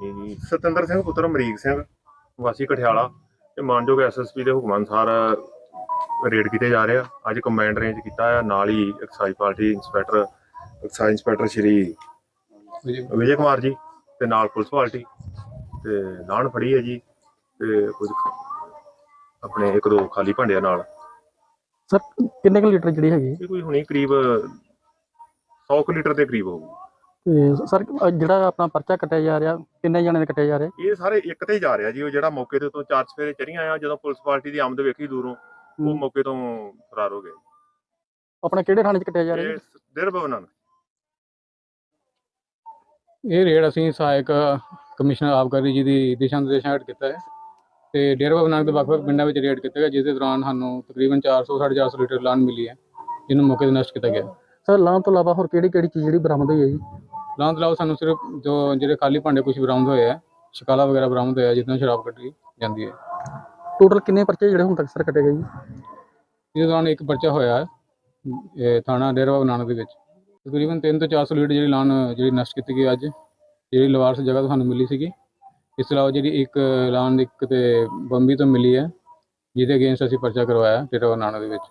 ਜੀ ਸਤਿੰਦਰ ਸਿੰਘ ਪੁੱਤਰ ਅਮਰੀਕ ਸਿੰਘ ਵਾਸੀ ਕਠਿਆਲਾ ਤੇ ਮਾਨਯੋਗ ਐਸਐਸਪੀ ਦੇ ਹੁਕਮ ਅਨੁਸਾਰ ਰੇਡ ਕੀਤੇ ਜਾ ਰਹੇ ਆ। ਅੱਜ ਕੰਬਾਈਂਡ ਰੇਂਜ ਕੀਤਾ ਆ ਨਾਲ ਹੀ excise party inspector excise inspector Shri Vijay Kumar. Ji ਤੇ ਨਾਲ ਪੁਲਿਸ ਪਾਰਟੀ ਤੇ ਨਾਨ ਫੜੀ ਹੈ ਜੀ ਤੇ ਕੁਝ ਆਪਣੇ ਇੱਕ ਦੋ ਖਾਲੀ ਭਾਂਡਿਆਂ ਨਾਲ। ਸਰ ਕਿੰਨੇ ਕੁ ਲੀਟਰ ਜਿਹੜੀ ਹੈਗੀ? ਇਹ ਕੋਈ ਹੁਣੀ ਕਰੀਬ 100 ਕੁ ਲੀਟਰ ਦੇ ਕਰੀਬ ਹੋਊ ਤੇ ਸਰ ਜਿਹੜਾ ਆਪਣਾ ਪਰਚਾ ਕੱਟਿਆ ਜਾ ਰਿਹਾ ਕਿੰਨੇ ਜਣੇ ਦੇ ਕੱਟਿਆ ਜਾ ਰਿਹਾ? ਇਹ ਸਾਰੇ ਇੱਕ ਤੇ ਹੀ ਜਾ ਰਿਹਾ ਜੀ ਉਹ ਜਿਹੜਾ ਮੌਕੇ ਦੇ ਉੱਤੋਂ ਚਾਰ ਸਵੇਰੇ ਚੜੀਆਂ ਆ ਜਦੋਂ ਪੁਲਿਸ ਪਾਰਟੀ ਦੀ ਆਮਦ ਵੇਖੀ ਦੂਰੋਂ ਉਹ ਮੌਕੇ ਤੋਂ ਫਰਾਰ ਹੋ ਗਏ। ਆਪਣਾ ਕਿਹੜੇ ਥਾਣੇ 'ਚ ਕੱਟਿਆ ਜਾ ਰਿਹਾ ਇਹ ਦਿਰ ਭਵਨਾਂ ਇਹ ਰੇਡ ਅਸੀਂ ਸਹਾਇਕ ਕਮਿਸ਼ਨਰ ਆਬਕਾਰੀ ਜੀ ਦੀ ਦਿਸ਼ਾ ਨਿਰਦੇਸ਼ਾਂ ਹੇਠ ਕੀਤਾ ਹੈ। ਤੇ ਡੇਰਾ ਨਾਨਕ ਦੇ ਵੱਖ-ਵੱਖ ਪਿੰਡਾਂ ਵਿੱਚ ਰੇਡ ਕੀਤਾ ਗਿਆ ਜਿਸ ਦੇ ਦੌਰਾਨ ਸਾਨੂੰ ਤਕਰੀਬਨ 400 450 ਲੀਟਰ ਲਾਨ ਮਿਲੀ ਹੈ ਜਿਹਨੂੰ ਮੌਕੇ ਤੇ ਨਸ਼ਟ ਕੀਤਾ ਗਿਆ। ਸਰ ਲਾਂ ਤੋਂ ਇਲਾਵਾ ਹੋਰ ਕਿਹੜੀ ਕਿਹੜੀ ਚੀਜ਼ ਜਿਹੜੀ ਬਰਾਮਦ ਹੋਈ ਹੈ ਜੀ? ਲਾਨ ਤੋਂ ਇਲਾਵਾ ਸਾਨੂੰ ਸਿਰਫ ਜੋ ਜਿਹੜੇ ਖਾਲੀ ਭਾਂਡੇ ਕੁਝ ਬਰਾਮਦ ਹੋਏ ਆ ਸ਼ਿਕਾਲਾ ਵਗੈਰਾ ਬਰਾਮਦ ਹੋਇਆ ਨਾਲ ਸ਼ਰਾਬ ਕੱਢੀ ਜਾਂਦੀ ਹੈ। ਟੋਟਲ ਕਿੰਨੇ ਪਰਚੇ ਜਿਹੜੇ ਹੁਣ ਤੱਕ ਸਰ ਕੱਟੇ ਗਏ ਜੀ? ਇਸ ਦੌਰਾਨ ਇੱਕ ਪਰਚਾ ਹੋਇਆ ਹੈ ਇਹ ਥਾਣਾ ਡੇਰਾ ਬਾਬਾ ਨਾਨਕ ਦੇ ਵਿੱਚ। ਤਕਰੀਬਨ 3 ਤੋਂ 400 ਲੀਟਰ ਜਿਹੜੀ ਲਾਨ ਜਿਹੜੀ ਨਸ਼ਟ ਕੀਤੀ ਗਈ ਅੱਜ ਜਿਹੜੀ ਲਵਾਰਸ ਜਗ੍ਹਾ ਤੋਂ ਸਾਨੂੰ ਮਿਲੀ ਸੀਗੀ। ਇਸ ਤੋਂ ਇਲਾਵਾ ਜਿਹੜੀ ਇੱਕ ਲਾਨ ਇੱਕ ਤੇ ਬੰਬੀ ਤੋਂ ਮਿਲੀ ਹੈ ਜਿਹਦੇ ਅਗੇਂਸਟ ਅਸੀਂ ਪਰਚਾ ਕਰਵਾਇਆ ਡੇਰਾ ਬਾਬਾ ਨਾਨਕ ਦੇ ਵਿੱਚ।